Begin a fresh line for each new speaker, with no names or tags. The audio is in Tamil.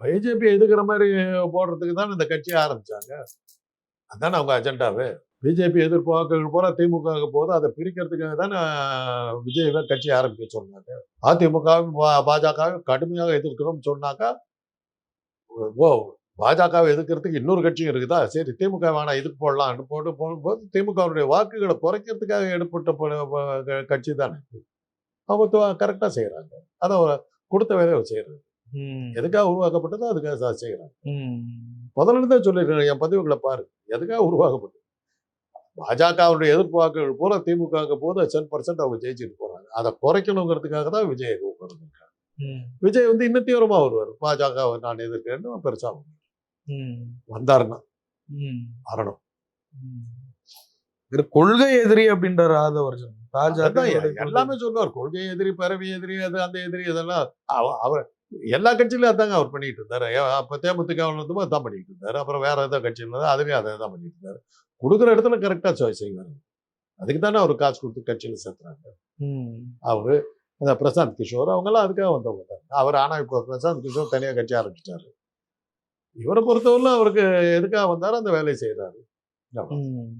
பிஜேபி எதுக்குற மாதிரி போடுறதுக்கு தான் இந்த கட்சியை ஆரம்பித்தாங்க அதுதானே அவங்க அஜெண்டாவே. பிஜேபி எதிர்ப்பு போகிற திமுக போது அதை பிரிக்கிறதுக்காக தானே விஜய் கட்சி ஆரம்பிக்க சொன்னாங்க. அதிமுகவும் பாஜகவும் கடுமையாக எதிர்க்கணும்னு சொன்னாக்கா ஓ பாஜகவை எதிர்க்கிறதுக்கு இன்னொரு கட்சியும் இருக்குதா? சரி திமுக வேணாம் இதுக்கு போடலாம்னு போட்டு போகும்போது திமுகவுடைய வாக்குகளை குறைக்கிறதுக்காக எடுப்பட்ட ப- கட்சி தானே. அவங்க கரெக்டாக செய்கிறாங்க அதை கொடுத்த வேலையை செய்கிறாங்க எதுக்காக உருவாக்கப்பட்டதோ அதுக்காக செய்கிறாங்க
ம்,
முதல்ல இருந்தே சொல்லியிருக்கேன் என் பதிவுகளை பாரு. எதுக்காக உருவாக்கப்பட்டது? பாஜகவுடைய எதிர்ப்பு வாக்குகள் பூரா திமுக போது டென் பர்சன்ட் அவங்க ஜெயிச்சுட்டு போறாங்க. அதை குறைக்கணுங்கிறதுக்காக தான் விஜய் கூப்பிடுறாங்க
ம்,
விஜய் வந்து இன்னும் தீவிரமா வருவார். பாஜக நான் எதிர்க்கிறேன்னு பெருசா வந்தாருன்னா.
ம்,
வரணும்.
கொள்கை எதிரி அப்படின்றாரு ஆதவர்ஜன். பாஜக
எல்லாமே சொல்லுவார். கொள்கை எதிரி பரவி எதிரி அது அந்த எதிரி இதெல்லாம் அவ- அவர் எல்லா கட்சியிலும் அதாங்க அவர் பண்ணிட்டு இருந்தாரு. அப்ப தேமுதிக இருந்தப்போ அதான் பண்ணிட்டு இருந்தாரு. அப்புறம் வேற ஏதோ கட்சி இருந்தது அதுலயும் அதை தான் பண்ணிட்டு இருந்தாரு. கொடுக்குற இடத்துல கரெக்டா செய்வாரு. அதுக்கு தானே அவர் காசு கொடுத்து கட்சியில சேர்த்துறாங்க. அவரு அந்த பிரசாந்த் கிஷோர் அவங்கெல்லாம் அதுக்காக வந்தவங்க தான். அவர் ஆனா இப்போ பிரசாந்த் கிஷோர் தனியா கட்சி ஆரம்பிச்சிட்டாரு. இவரை பொறுத்தவரை அவருக்கு எதுக்காக வந்தாரோ? அந்த வேலையை செய்யறாரு
ம்.